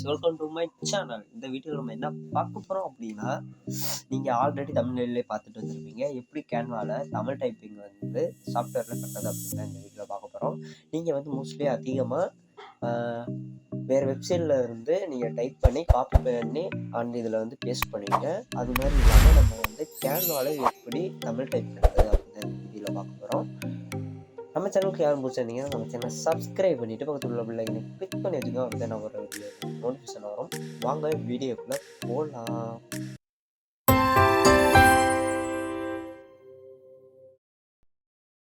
Welcome to my channel இந்த வீடியோவில் நம்ம என்ன பார்க்க போகிறோம் அப்படின்னா நீங்கள் ஆல்ரெடி தமிழ்நிலையிலே பார்த்துட்டு வந்திருப்பீங்க. எப்படி கேன்வாவில் தமிழ் டைப்பிங் வந்து சாஃப்ட்வேரில் பண்ணுறது அப்படின்னு தான் இந்த வீடியோவில் பார்க்க போகிறோம் நீங்கள் வந்து மோஸ்ட்லி அதிகமாக வேறு வெப்சைட்டில் இருந்து நீங்கள் டைப் பண்ணி காப்பி பண்ணி அண்ட் இதில் வந்து பேஸ்ட் பண்ணுவீங்க அது மாதிரி இல்லாமல் நம்ம வந்து கேன்வாவில் எப்படி தமிழ் டைப் பண்ணுறது அப்படின்னு இந்த வீடியோவில் பார்க்க போகிறோம் நம்ம சேனலுக்கு யாரும் பிடிச்சிருந்தீங்கன்னா நம்ம சேனல் சப்ஸ்கிரைப் பண்ணிட்டு பக்கத்தில் உள்ள பிள்ளைங்க கிளிக் பண்ணி வச்சுக்கோ அப்படி நான் ஒரு நோட்டிஃபிகேஷன் வரும். வாங்க வீடியோக்குள்ளே போகலாம்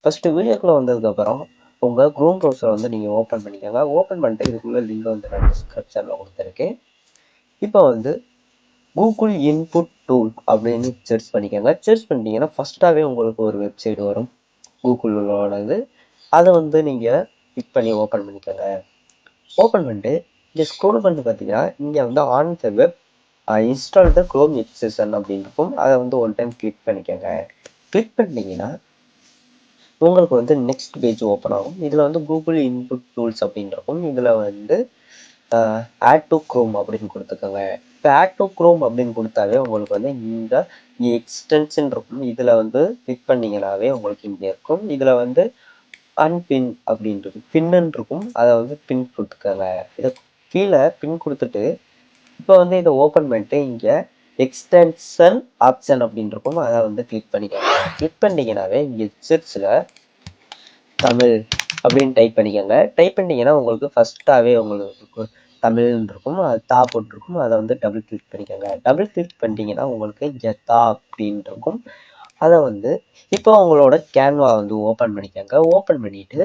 ஃபஸ்ட்டு வீடியோக்குள்ளே வந்ததுக்கப்புறம் உங்கள் க்ரோம் ப்ரௌசரை வந்து நீங்கள் ஓப்பன் பண்ணிக்கோங்க. ஓப்பன் பண்ணிட்டு இதுக்குள்ளே லிங்க் வந்து நான் டிஸ்கிரிப்ஷனில் கொடுத்துருக்கேன். இப்போ வந்து கூகுள் இன்புட் டூல் அப்படின்னு சர்ச் பண்ணிக்கோங்க. சர்ச் பண்ணிட்டீங்கன்னா ஃபஸ்ட்டாகவே உங்களுக்கு ஒரு வெப்சைட் வரும். கூகுளோடது அதை வந்து நீங்கள் கிளிக் பண்ணி ஓப்பன் பண்ணிக்கோங்க. ஓப்பன் பண்ணிட்டு இங்கே ஸ்க்ரோல் பண்ணி பார்த்தீங்கன்னா இங்கே வந்து on the web install the Chrome extension அப்படின்னு இருக்கும் அதை வந்து ஒன் டைம் கிளிக் பண்ணிக்கோங்க. கிளிக் பண்ணிட்டீங்கன்னா உங்களுக்கு வந்து நெக்ஸ்ட் பேஜ் ஓப்பன் ஆகும். இதில் வந்து கூகுள் இன்புட் டூல்ஸ் அப்படின்னு இருக்கும் இதில் வந்து ஆட் டு க்ரோம் அப்படின்னு கொடுத்துக்கோங்க. இப்போ ஆட் டு க்ரோம் அப்படின்னு கொடுத்தாவே உங்களுக்கு வந்து இந்த எக்ஸ்டென்ஷன் இருக்கும். இதில் வந்து கிளிக் பண்ணிங்கனாவே உங்களுக்கு இங்கே இருக்கும். இதில் வந்து அன்பின் அப்படின்றது பின்னு இருக்கும் அதை வந்து பின் கொடுத்துக்கோங்க. இதை கீழே பின் கொடுத்துட்டு இப்போ வந்து இதை ஓப்பன் பண்ணிட்டு இங்கே எக்ஸ்டென்ஷன் ஆப்ஷன் அப்படின்னு இருக்கும் அதை வந்து கிளிக் பண்ணிக்கோங்க. கிளிக் பண்ணிங்கனாவே இங்கே சர்ச்சில் தமிழ் அப்படின்னு டைப் பண்ணிக்கோங்க. டைப் பண்ணிங்கன்னா உங்களுக்கு ஃபஸ்ட்டாகவே உங்களுக்கு தமிழ்னு இருக்கும் அது தா போட்டிருக்கும் அதை வந்து டபுள் கிளிக் பண்ணிக்கோங்க. டபுள் கிளிக் பண்ணிட்டீங்கன்னா உங்களுக்கு எத்தா அப்படின்னு இருக்கும் அதை வந்து இப்போ உங்களோட கேன்வா வந்து ஓப்பன் பண்ணிக்கோங்க. ஓப்பன் பண்ணிட்டு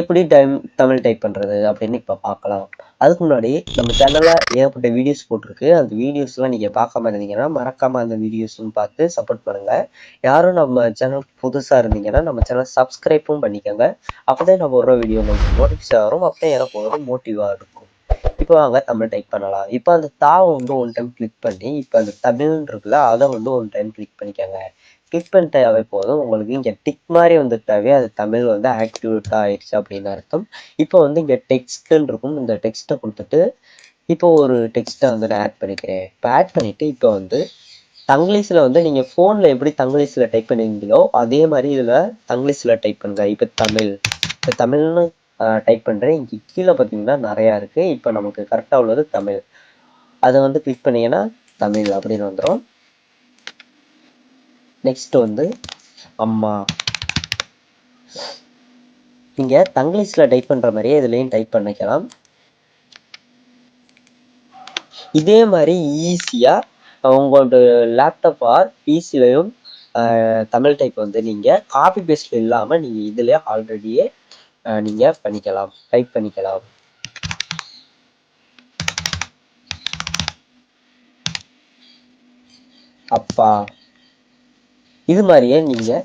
எப்படி டைம் தமிழ் டைப் பண்ணுறது அப்படின்னு இப்போ பார்க்கலாம் அதுக்கு முன்னாடி நம்ம சேனலில் ஏகப்பட்ட வீடியோஸ் போட்டிருக்கு. அந்த வீடியோஸ்லாம் நீங்கள் பார்க்காம இருந்தீங்கன்னா மறக்காமல் அந்த வீடியோஸும் பார்த்து சப்போர்ட் பண்ணுங்கள் யாரும் நம்ம சேனல் புதுசாக இருந்தீங்கன்னா நம்ம சேனல் சப்ஸ்கிரைப்பும் பண்ணிக்கோங்க. அப்போ தான் நம்ம ஒரு வீடியோ உங்களுக்கு நோட்டிஃபிகேஷன் வரும். அப்போ எனக்கு ஒரு மோட்டிவாக இருக்கும். இப்போ வாங்க தமிழ் டைப் பண்ணலாம். இப்போ அந்த தாவை வந்து ஒன் டைம் கிளிக் பண்ணி இப்போ அந்த தமிழ்னு இருக்குல்ல அதை வந்து ஒன் டைம் கிளிக் பண்ணிக்கோங்க. கிளிக் பண்ணிட்டாவே போதும். உங்களுக்கு இங்கே டிக் மாதிரி வந்துட்டாவே அது தமிழ் வந்து ஆக்டிவேட் ஆயிடுச்சு அப்படின்னு அர்த்தம். இப்போ வந்து இங்கே டெக்ஸ்ட்டுன்னு இருக்கும். இந்த டெக்ஸ்ட்டை கொடுத்துட்டு இப்போ ஒரு டெக்ஸ்ட்டை வந்து நான் ஆட் பண்ணிக்கிறேன். இப்போ ஆட் பண்ணிவிட்டு இப்போ வந்து தங்கிலீஷில் வந்து நீங்கள் ஃபோனில் எப்படி தங்கிலீஷில் டைப் பண்ணுவீங்களோ அதே மாதிரி இதில் தங்கிலீஷில் டைப் பண்ணுங்க. இப்போ தமிழ். இப்போ தமிழ்னு டைப் பண்ணுறேன் இங்கே கீழே பார்த்தீங்கன்னா நிறையா இருக்குது இப்போ நமக்கு கரெக்டாக உள்ளது தமிழ். அதை வந்து கிளிக் பண்ணிங்கன்னா தமிழ் அப்படின்னு வந்துடும் நெக்ஸ்ட் வந்து அம்மா. நீங்கள் தங்கிலீஷில் டைப் பண்ணுற மாதிரியே இதுலேயும் டைப் பண்ணிக்கலாம். இதே மாதிரி ஈஸியாக உங்களோட லேப்டாப் ஆர் பிசிலையும் தமிழ் டைப் வந்து நீங்கள் காப்பி பேஸ்ட் இல்லாமல் நீங்கள் இதில் ஆல்ரெடியே நீங்கள் பண்ணிக்கலாம். டைப் பண்ணிக்கலாம். அப்பா. இது மாதிரியே நீங்கள்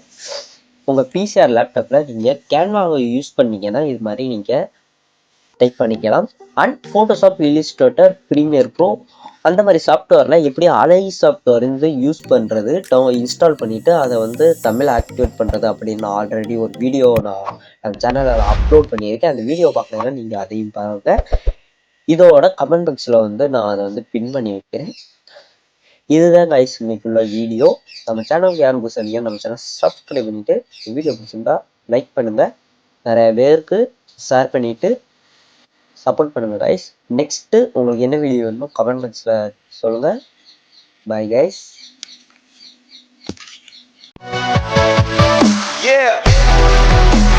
உங்கள் பிசிஆர் லேப்டாப்பில் நீங்கள் கேன்வாவை யூஸ் பண்ணீங்கன்னா இது மாதிரி நீங்கள் டைப் பண்ணிக்கலாம். And Photoshop Illustrator Premiere Pro அந்த மாதிரி சாஃப்ட்வேரில் எப்படி அலை சாஃப்ட்வேர் வந்து யூஸ் பண்ணுறது இன்ஸ்டால் பண்ணிவிட்டு அதை வந்து தமிழ் ஆக்டிவேட் பண்ணுறது அப்படின்னு நான் ஆல்ரெடி ஒரு வீடியோ நான் அந்த சேனலில் அப்லோட் பண்ணியிருக்கேன். அந்த வீடியோ பார்க்கலன்னா நீங்கள் அதையும் பாருங்கள் இதோட கமெண்ட் பாக்ஸில் வந்து நான் அதை வந்து பின் பண்ணி வைக்கிறேன் இதுதான் கைஸ் இன்னைக்குள்ள வீடியோ நம்ம சேனலுக்கு யாரும் புதுசாக நம்ம சேனல் சப்ஸ்கிரைப் பண்ணிவிட்டு வீடியோ பிடிச்சிருந்தா லைக் பண்ணுங்கள் நிறைய பேருக்கு ஷேர் பண்ணிவிட்டு சப்போர்ட் பண்ணுங்கள் கைஸ் நெக்ஸ்ட்டு உங்களுக்கு என்ன வீடியோ வேணுமோ கமெண்ட் பாக்ஸில் சொல்லுங்கள் பாய் கைஸ் Yeah!